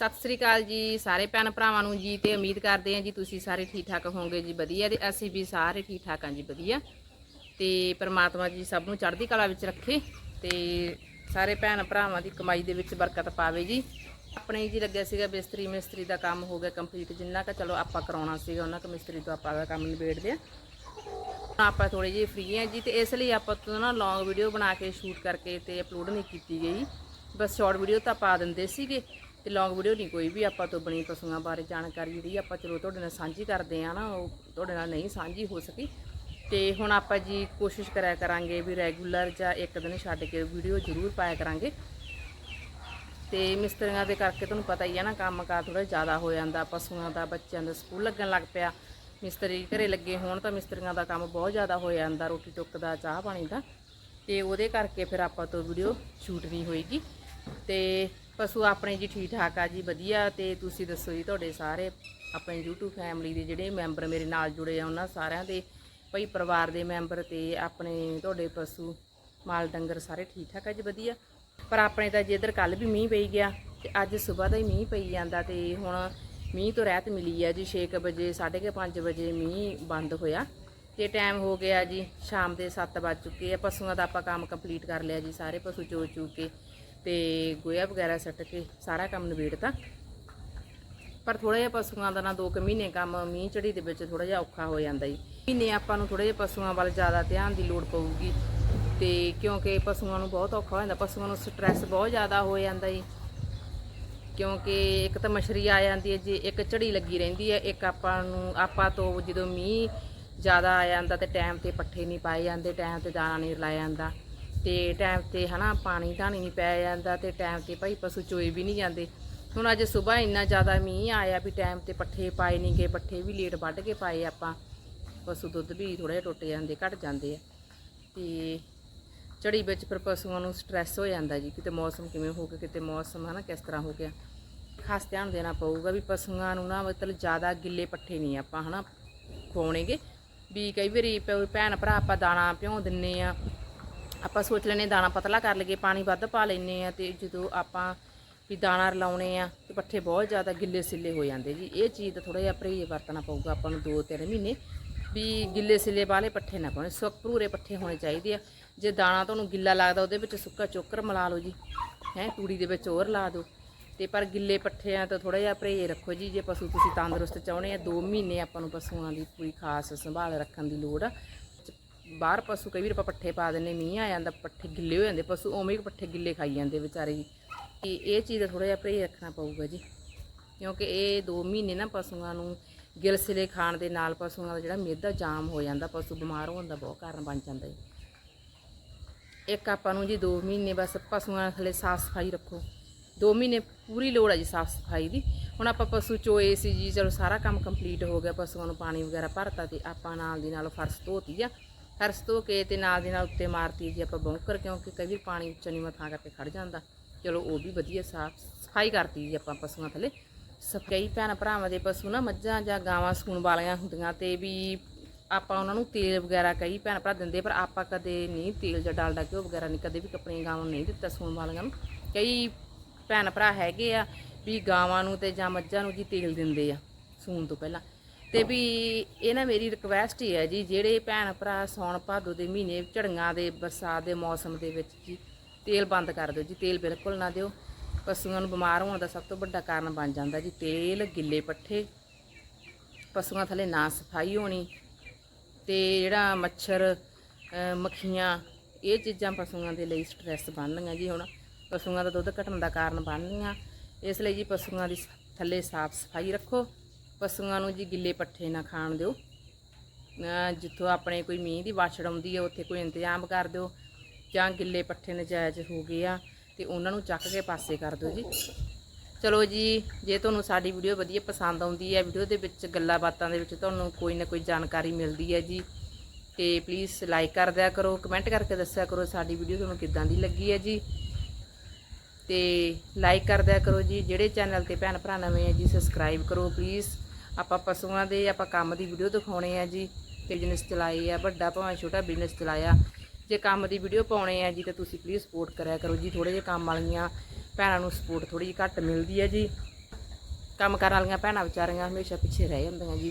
ਸਤਿ ਸ੍ਰੀ ਅਕਾਲ ਜੀ ਸਾਰੇ ਭੈਣ ਭਰਾਵਾਂ ਨੂੰ ਜੀ ਤੇ ਉਮੀਦ ਕਰਦੇ ਹਾਂ ਜੀ ਤੁਸੀਂ ਸਾਰੇ ਠੀਕ ਠਾਕ ਹੋਵੋਗੇ ਜੀ ਵਧੀਆ ਤੇ ਅਸੀਂ ਵੀ ਸਾਰੇ ਠੀਕ ਠਾਕ ਹਾਂ ਜੀ ਵਧੀਆ। ਤੇ ਪ੍ਰਮਾਤਮਾ ਜੀ ਸਭ ਨੂੰ ਚੜ੍ਹਦੀ ਕਲਾ ਵਿੱਚ ਰੱਖੇ ਤੇ ਸਾਰੇ ਭੈਣ ਭਰਾਵਾਂ ਦੀ ਕਮਾਈ ਦੇ ਵਿੱਚ ਬਰਕਤ ਪਾਵੇ ਜੀ। ਆਪਣੇ ਜੀ ਲੱਗਿਆ ਸੀਗਾ ਬਿਸਤਰੀ ਮਿਸਤਰੀ ਦਾ ਕੰਮ ਹੋ ਗਿਆ ਕੰਪਲੀਟ, ਜਿੰਨਾ ਕ ਚਲੋ ਆਪਾਂ ਕਰਾਉਣਾ ਸੀਗਾ, ਉਹਨਾਂ ਕ ਮਿਸਤਰੀ ਤੋਂ ਆਪਾਂ ਦਾ ਕੰਮ ਨਿਬੇੜਦੇ ਆ ਆਪਾਂ ਥੋੜੀ ਜਿਹੀ ਫ੍ਰੀ ਹਾਂ ਜੀ ਤੇ ਇਸ ਲਈ ਆਪਾਂ ਤੋਂ ਨਾ ਲੌਂਗ ਵੀਡੀਓ ਬਣਾ ਕੇ ਸ਼ੂਟ ਕਰਕੇ ਤੇ ਅਪਲੋਡ ਨਹੀਂ ਕੀਤੀ ਗਈ। ਬਸ ਸ਼ਾਰਟ ਵੀਡੀਓ ਤਾਂ ਪਾ ਦਿੰਦੇ ਸੀਗੇ। ਤੇ ਲੌਂਗ ਵੀਡੀਓ ਨਹੀਂ ਕੋਈ ਵੀ ਆਪਾਂ ਤੋਂ ਬਣੀ ਪਸ਼ੂਆਂ ਬਾਰੇ ਜਾਣਕਾਰੀ ਜਿਹੜੀ ਆਪਾਂ ਚਲੋ ਤੁਹਾਡੇ ਨਾਲ ਸਾਂਝੀ ਕਰਦੇ ਆ ਨਾ, ਉਹ ਤੁਹਾਡੇ ਨਾਲ ਨਹੀਂ ਸਾਂਝੀ ਹੋ ਸਕੀ। ਤੇ ਹੁਣ ਆਪਾਂ ਜੀ ਕੋਸ਼ਿਸ਼ ਕਰਿਆ ਕਰਾਂਗੇ ਵੀ ਰੈਗੂਲਰ ਜਾਂ ਇੱਕ ਦਿਨ ਛੱਡ ਕੇ ਵੀਡੀਓ ਜ਼ਰੂਰ ਪਾਇਆ ਕਰਾਂਗੇ। ਤੇ ਮਿਸਤਰੀਆਂ ਦੇ ਕਰਕੇ ਤੁਹਾਨੂੰ ਪਤਾ ਹੀ ਹੈ ਨਾ ਕੰਮ ਕਾਰ ਥੋੜਾ ਜ਼ਿਆਦਾ ਹੋ ਜਾਂਦਾ, ਪਸ਼ੂਆਂ ਦਾ, ਬੱਚਿਆਂ ਦਾ ਸਕੂਲ ਲੱਗਣ ਲੱਗ ਪਿਆ। ਮਿਸਤਰੀ ਘਰੇ ਲੱਗੇ ਹੋਣ ਤਾਂ ਮਿਸਤਰੀਆਂ ਦਾ ਕੰਮ ਬਹੁਤ ਜ਼ਿਆਦਾ ਹੋ ਜਾਂਦਾ, ਰੋਟੀ ਟੁੱਕ ਦਾ, ਚਾਹ ਪਾਣੀ ਦਾ। ਤੇ ਉਹਦੇ ਕਰਕੇ ਫਿਰ ਆਪਾਂ ਤੋਂ ਵੀਡੀਓ ਸ਼ੂਟ ਨਹੀਂ ਹੋਏਗੀ। ਤੇ ਪਸ਼ੂ ਆਪਣੇ ਜੀ ਠੀਕ ਠਾਕ ਆ ਜੀ, ਵਧੀਆ ਤੇ ਤੁਸੀਂ ਦੱਸੋ ਜੀ ਤੁਹਾਡੇ ਸਾਰੇ, ਆਪਣੇ YouTube ਫੈਮਿਲੀ ਦੇ ਜਿਹੜੇ ਮੈਂਬਰ ਮੇਰੇ ਨਾਲ ਜੁੜੇ ਆ, ਉਹਨਾਂ ਸਾਰਿਆਂ ਦੇ, ਭਈ ਪਰਿਵਾਰ ਦੇ ਮੈਂਬਰ ਤੇ ਆਪਣੇ ਤੁਹਾਡੇ ਪਸ਼ੂ ਮਾਲ ਡੰਗਰ ਸਾਰੇ ਠੀਕ ਠਾਕ ਆ ਜੀ, ਵਧੀਆ। ਪਰ ਆਪਣੇ ਤਾਂ ਜੇ ਇੱਧਰ ਕੱਲ ਵੀ ਮੀਂਹ ਪਈ ਗਿਆ ਤੇ ਅੱਜ ਸਵੇਰ ਦਾ ਹੀ ਮੀਂਹ ਪਈ ਜਾਂਦਾ ਤੇ ਹੁਣ ਮੀਂਹ ਤੋਂ ਰਹਿਤ ਮਿਲੀ ਆ ਜੀ 6 ਵਜੇ 5:30 ਵਜੇ ਮੀਂਹ ਬੰਦ ਹੋਇਆ ਤੇ ਟਾਈਮ ਹੋ ਗਿਆ ਜੀ, ਸ਼ਾਮ ਦੇ 7 ਵੱਜ ਚੁੱਕੇ ਆ, ਪਸ਼ੂਆਂ ਦਾ ਆਪਾਂ ਕੰਮ ਕੰਪਲੀਟ ਕਰ ਲਿਆ ਜੀ, ਸਾਰੇ ਪਸ਼ੂ ਚੋ ਚੂ ਕੇ। ਤੇ ਗੋਇਆ ਵਗੈਰਾ ਸੱਟ ਕੇ ਸਾਰਾ ਕੰਮ ਨਿਬੇੜਤਾ। ਪਰ ਥੋੜਾ ਜਿਹਾ ਪਸ਼ੂਆਂ ਦਾ ਨਾ 2 ਕੁ ਮਹੀਨੇ ਕੰਮ ਮੀਂਹ ਚੜੀ ਦੇ ਵਿੱਚ ਥੋੜਾ ਜਿਹਾ ਔਖਾ ਹੋ ਜਾਂਦਾ ਜੀ। ਮਹੀਨੇ ਆਪਾਂ ਨੂੰ ਥੋੜੇ ਜਿਹਾ ਪਸ਼ੂਆਂ ਵੱਲ ਜ਼ਿਆਦਾ ਧਿਆਨ ਦੀ ਲੋੜ ਪਊਗੀ ਤੇ ਕਿਉਂਕਿ ਪਸ਼ੂਆਂ ਨੂੰ ਬਹੁਤ ਔਖਾ ਹੋ ਜਾਂਦਾ, ਪਸ਼ੂਆਂ ਨੂੰ ਸਟ੍ਰੈਸ ਬਹੁਤ ਜ਼ਿਆਦਾ ਹੋ ਜਾਂਦਾ ਜੀ। ਕਿਉਂਕਿ ਇੱਕ ਤਾਂ ਮਛਰੀ ਆ ਜਾਂਦੀ ਹੈ, ਜੇ ਇੱਕ ਝੜੀ ਲੱਗੀ ਰਹਿੰਦੀ ਹੈ, ਇੱਕ ਆਪਾਂ ਨੂੰ, ਆਪਾਂ ਤੋਂ ਜਦੋਂ ਮੀਂਹ ਜ਼ਿਆਦਾ ਆ ਜਾਂਦਾ ਤੇ ਟਾਈਮ ਤੇ ਪੱਠੇ ਨਹੀਂ ਪਾਏ ਜਾਂਦੇ, ਟਾਈਮ ਤੇ ਦਾਣਾ ਨਹੀਂ ਲਾਇਆ ਜਾਂਦਾ। ਤੇ ਟਾਈਮ ਤੇ ਹਨਾ ਪਾਣੀ ਧਾਣੀ ਨਹੀਂ ਪਾਇਆ ਜਾਂਦਾ ਤੇ ਟਾਈਮ ਤੇ ਭਾਈ ਪਸ਼ੂ ਚੋਏ ਵੀ ਨਹੀਂ ਜਾਂਦੇ। ਹੁਣ ਅੱਜ ਸਵੇਰ ਇੰਨਾ ਜ਼ਿਆਦਾ ਮੀਂਹ ਆਇਆ ਵੀ ਟਾਈਮ ਤੇ ਪੱਠੇ ਪਾਏ ਨਹੀਂ ਗਏ ਪੱਠੇ ਵੀ ਲੇਟ ਵੱਢ ਕੇ ਪਾਏ ਆਪਾਂ। ਪਸ਼ੂ ਦੁੱਧ ਵੀ ਥੋੜਾ ਜਿਹਾ ਟੁੱਟ ਜਾਂਦੇ, ਘਟ ਜਾਂਦੇ ਆ। ਤੇ ਝੜੀ ਵਿੱਚ ਫਿਰ ਪਸ਼ੂਆਂ ਨੂੰ ਸਟ੍ਰੈਸ ਹੋ ਜਾਂਦਾ ਜੀ, ਕਿਤੇ ਮੌਸਮ ਕਿਵੇਂ ਹੋ ਗਿਆ ਕਿਤੇ ਮੌਸਮ ਹਨਾ ਕਿਸ ਤਰ੍ਹਾਂ ਹੋ ਗਿਆ। ਖਾਸ ਧਿਆਨ ਦੇਣਾ ਪਊਗਾ ਵੀ ਪਸ਼ੂਆਂ ਨੂੰ ਨਾ ਮਤਲਬ ਜ਼ਿਆਦਾ ਗਿੱਲੇ ਪੱਠੇ ਨਹੀਂ ਆਪਾਂ ਹਨਾ ਖਵਾਉਣੇਗੇ। ਵੀ ਕਈ ਵਾਰੀ ਭੈਣ ਭਰਾ ਆਪਾਂ ਦਾਣਾ ਭਿਉਂ ਦਿੰਨੇ ਆ ਆਪਾਂ ਸੋਚ ਲੈਨੇ ਦਾਣਾ ਪਤਲਾ ਕਰ ਲਈਏ, ਪਾਣੀ ਵੱਧ ਪਾ ਲੈਨੇ ਆ ਤੇ ਜਦੋਂ ਆਪਾਂ ਵੀ ਦਾਣਾ ਰਲਾਉਣੇ ਆ ਤੇ ਪੱਠੇ ਬਹੁਤ ਜ਼ਿਆਦਾ ਗਿੱਲੇ ਸਿੱਲੇ ਹੋ ਜਾਂਦੇ ਜੀ। ਇਹ ਚੀਜ਼ ਦਾ ਥੋੜਾ ਜਿਹਾ ਪਰਹੇਜ਼ ਵਰਤਣਾ ਪਊਗਾ ਆਪਾਂ ਨੂੰ 2-3 ਮਹੀਨੇ ਵੀ ਗਿੱਲੇ ਸਿੱਲੇ ਵਾਲੇ ਪੱਠੇ ਨਾ ਪਾਉਣੇ। ਸੁੱਕ ਭਰੂਰੇ ਪੱਠੇ ਹੋਣੇ ਚਾਹੀਦੇ ਆ। ਜੇ ਦਾਣਾ ਤੁਹਾਨੂੰ ਗਿੱਲਾ ਲੱਗਦਾ ਉਹਦੇ ਵਿੱਚ ਸੁੱਕਾ ਚੋਕਰ ਮਿਲਾ ਲਓ ਜੀ, ਹੈ, ਤੂੜੀ ਦੇ ਵਿੱਚ ਹੋਰ ਲਾ ਦਿਓ। ਤੇ ਪਰ ਗਿੱਲੇ ਪੱਠਿਆਂ ਤੋਂ ਥੋੜਾ ਜਿਹਾ ਪਰਹੇਜ਼ ਰੱਖੋ ਜੀ। ਜੇ ਪਸ਼ੂ ਤੁਸੀਂ ਤੰਦਰੁਸਤ ਚਾਹੁੰਦੇ ਆ 2 ਮਹੀਨੇ ਆਪਾਂ ਨੂੰ ਪਸ਼ੂਆਂ ਦੀ ਪੂਰੀ ਖਾਸ ਸੰਭਾਲ ਰੱਖਣ ਦੀ ਲੋੜ ਆ। ਬਾਹਰ ਪਸ਼ੂ ਕਈ ਵਾਰ ਆਪਾਂ ਪੱਠੇ ਪਾ ਦਿੰਨੇ ਮੀਂਹ ਆ ਜਾਂਦਾ, ਪੱਠੇ ਗਿੱਲੇ ਹੋ ਜਾਂਦੇ, ਪਸ਼ੂ ਉਵੇਂ ਹੀ ਪੱਠੇ ਗਿੱਲੇ ਖਾਈ ਜਾਂਦੇ ਵਿਚਾਰੇ ਜੀ। ਕਿ ਇਹ ਚੀਜ਼ ਦਾ ਥੋੜਾ ਜਿਹਾ ਪਰਹੇਜ਼ ਰੱਖਣਾ ਪਊਗਾ ਜੀ। ਕਿਉਂਕਿ ਇਹ 2 ਮਹੀਨੇ ਨਾ ਪਸ਼ੂਆਂ ਨੂੰ ਗਿਲਸਿਲੇ ਖਾਣ ਦੇ ਨਾਲ ਪਸ਼ੂਆਂ ਦਾ ਜਿਹੜਾ ਮਿਹਦਾ ਜਾਮ ਹੋ ਜਾਂਦਾ, ਪਸ਼ੂ ਬਿਮਾਰ ਹੋਣ ਦਾ ਬਹੁਤ ਕਾਰਨ ਬਣ ਜਾਂਦਾ ਜੀ। ਇੱਕ ਆਪਾਂ ਨੂੰ ਜੀ 2 ਮਹੀਨੇ ਬਸ ਪਸ਼ੂਆਂ ਥਲੇ ਸਾਫ਼ ਸਫ਼ਾਈ ਰੱਖੋ। 2 ਮਹੀਨੇ ਪੂਰੀ ਲੋੜ ਹੈ ਜੀ ਸਾਫ਼ ਸਫ਼ਾਈ ਦੀ। ਹੁਣ ਆਪਾਂ ਪਸ਼ੂ ਚੋਏ ਸੀ ਜੀ ਚਲੋ ਸਾਰਾ ਕੰਮ ਕੰਪਲੀਟ ਹੋ ਗਿਆ, ਪਸ਼ੂਆਂ ਨੂੰ ਪਾਣੀ ਵਗੈਰਾ ਭਰਤਾ ਤੇ ਆਪਾਂ ਨਾਲ ਦੀ ਨਾਲ ਫਰਸ਼ ਧੋਤੀ ਆ। ਫਰਸ਼ ਧੋ ਕੇ ਤੇ ਨਾਲ ਦੀ ਨਾਲ ਉੱਤੇ ਮਾਰਤੀ ਜੀ ਆਪਾਂ ਬੌਂਕਰ, ਕਿਉਂਕਿ ਕਈ ਵਾਰ ਪਾਣੀ ਉੱਚਾ ਨੀਵਾਂ ਥਾਂ ਕਰਕੇ ਖੜ ਜਾਂਦਾ। ਚਲੋ ਉਹ ਵੀ ਵਧੀਆ ਸਾਫ਼ ਸਫ਼ਾਈ ਕਰਤੀ ਜੀ ਆਪਾਂ ਪਸ਼ੂਆਂ ਥਲੇ। ਸਫ਼ਾਈ ਭੈਣ ਭਰਾਵਾਂ ਦੇ ਪਸ਼ੂ ਨਾ ਮੱਝਾਂ ਜਾਂ ਗਾਵਾਂ ਸੂਣ ਵਾਲੀਆਂ ਹੁੰਦੀਆਂ ਤੇ ਵੀ ਆਪਾਂ ਉਹਨਾਂ ਨੂੰ ਤੇਲ ਵਗੈਰਾ ਕਈ ਭੈਣ ਭਰਾ ਦਿੰਦੇ, ਪਰ ਆਪਾਂ ਕਦੇ ਨਹੀਂ ਤੇਲ ਜਾਂ ਡਾਲਡਾ, ਘਿਓ ਵਗੈਰਾ ਨਹੀਂ, ਕਦੇ ਵੀ ਆਪਣੀਆਂ ਗਾਵਾਂ ਨੂੰ ਨਹੀਂ ਦਿੱਤਾ ਸੂਣ ਵਾਲੀਆਂ ਨੂੰ। ਕਈ ਭੈਣ ਭਰਾ ਹੈਗੇ ਆ ਵੀ ਗਾਵਾਂ ਨੂੰ ਤੇ ਜਾਂ ਮੱਝਾਂ ਨੂੰ ਜੀ ਤੇਲ ਦਿੰਦੇ ਆ ਸੂਣ ਤੋਂ ਪਹਿਲਾਂ। ਤੇ ਵੀ ਇਹ ਨਾ ਮੇਰੀ ਰਿਕਵੈਸਟ ਹੀ ਹੈ ਜੀ, ਜਿਹੜੇ ਭੈਣ ਭਰਾ ਸੌਣ ਭਾਦੋ ਦੇ ਮਹੀਨੇ ਝੜੀਆਂ ਦੇ ਬਰਸਾਤ ਦੇ ਮੌਸਮ ਦੇ ਵਿੱਚ ਜੀ, ਤੇਲ ਬੰਦ ਕਰ ਦਿਓ ਜੀ, ਤੇਲ ਬਿਲਕੁਲ ਨਾ ਦਿਓ। ਪਸ਼ੂਆਂ ਨੂੰ ਬਿਮਾਰ ਹੋਣ ਦਾ ਸਭ ਤੋਂ ਵੱਡਾ ਕਾਰਨ ਬਣ ਜਾਂਦਾ ਜੀ, ਤੇਲ, ਗਿੱਲੇ ਪੱਠੇ। ਪਸ਼ੂਆਂ ਥੱਲੇ ਨਾ ਸਫ਼ਾਈ ਹੋਣੀ ਤੇ ਜਿਹੜਾ ਮੱਛਰ ਮੱਖੀਆਂ, ਇਹ ਚੀਜ਼ਾਂ ਪਸ਼ੂਆਂ ਦੇ ਲਈ ਸਟ੍ਰੈਸ ਬਣਨੀਆਂ ਜੀ ਹੁਣ। ਪਸ਼ੂਆਂ ਦਾ ਦੁੱਧ ਘਟਣ ਦਾ ਕਾਰਨ ਬਣਨੀਆਂ। ਇਸ ਲਈ ਜੀ ਪਸ਼ੂਆਂ ਦੀ ਥੱਲੇ ਸਾਫ਼ ਸਫ਼ਾਈ ਰੱਖੋ। ਪਸ਼ੂਆਂ ਨੂੰ ਜੀ ਗਿੱਲੇ ਪੱਠੇ ਨਾ ਖਾਣ ਦਿਓ। ਜਿੱਥੋਂ ਆਪਣੇ ਕੋਈ ਮੀਂਹ ਦੀ ਵਾਛੜ ਆਉਂਦੀ ਹੈ ਉੱਥੇ ਕੋਈ ਇੰਤਜ਼ਾਮ ਕਰ ਦਿਓ ਜਾਂ ਗਿੱਲੇ ਪੱਠੇ ਨਜਾਇਜ਼ ਹੋ ਗਏ ਆ ਤੇ ਉਹਨਾਂ ਨੂੰ ਚੱਕ ਕੇ ਪਾਸੇ ਕਰ ਦਿਓ ਜੀ। ਚਲੋ ਜੀ, ਜੇ ਤੁਹਾਨੂੰ ਸਾਡੀ ਵੀਡੀਓ ਵਧੀਆ ਪਸੰਦ ਆਉਂਦੀ ਹੈ ਵੀਡੀਓ ਦੇ ਵਿੱਚ ਗੱਲਾਂ ਬਾਤਾਂ ਦੇ ਵਿੱਚ ਤੁਹਾਨੂੰ ਕੋਈ ਨਾ ਕੋਈ ਜਾਣਕਾਰੀ ਮਿਲਦੀ ਹੈ ਜੀ। ਤੇ ਪਲੀਜ਼ ਲਾਈਕ ਕਰ ਦਿਆ ਕਰੋ ਕਮੈਂਟ ਕਰਕੇ ਦੱਸਿਆ ਕਰੋ ਸਾਡੀ ਵੀਡੀਓ ਤੁਹਾਨੂੰ ਕਿੱਦਾਂ ਦੀ ਲੱਗੀ ਹੈ ਜੀ। ਤੇ ਲਾਈਕ ਕਰ ਦਿਆ ਕਰੋ ਜੀ, ਜਿਹੜੇ ਚੈਨਲ ਤੇ ਭੈਣ ਭਰਾ ਨਵੇਂ ਆ ਜੀ ਸਬਸਕ੍ਰਾਈਬ ਕਰੋ ਪਲੀਜ਼ ਆਪਾਂ ਪਸ਼ੂਆਂ ਦੇ ਆਪਾਂ ਕੰਮ ਦੀ ਵੀਡੀਓ ਦਿਖਾਉਣੇ ਆ ਜੀ ਬਿਜ਼ਨਸ ਚਲਾਏ ਆ, ਵੱਡਾ ਭਾਵੇਂ ਛੋਟਾ ਬਿਜ਼ਨਸ ਚਲਾਇਆ। ਜੇ ਕੰਮ ਦੀ ਵੀਡੀਓ ਪਾਉਣੇ ਆ ਜੀ, ਤਾਂ ਤੁਸੀਂ ਪਲੀਜ਼ ਸਪੋਰਟ ਕਰਿਆ ਕਰੋ ਜੀ ਥੋੜੇ ਜਿਹੇ ਕੰਮ ਵਾਲੀਆਂ ਭੈਣਾਂ ਨੂੰ ਸਪੋਰਟ ਥੋੜੀ ਜਿਹੀ ਘੱਟ ਮਿਲਦੀ ਹੈ ਜੀ। ਕੰਮ ਕਰਨ ਵਾਲੀਆਂ ਭੈਣਾਂ ਵਿਚਾਰੀਆਂ ਹਮੇਸ਼ਾ ਪਿੱਛੇ ਰਹਿ ਜਾਂਦੀਆਂ ਜੀ।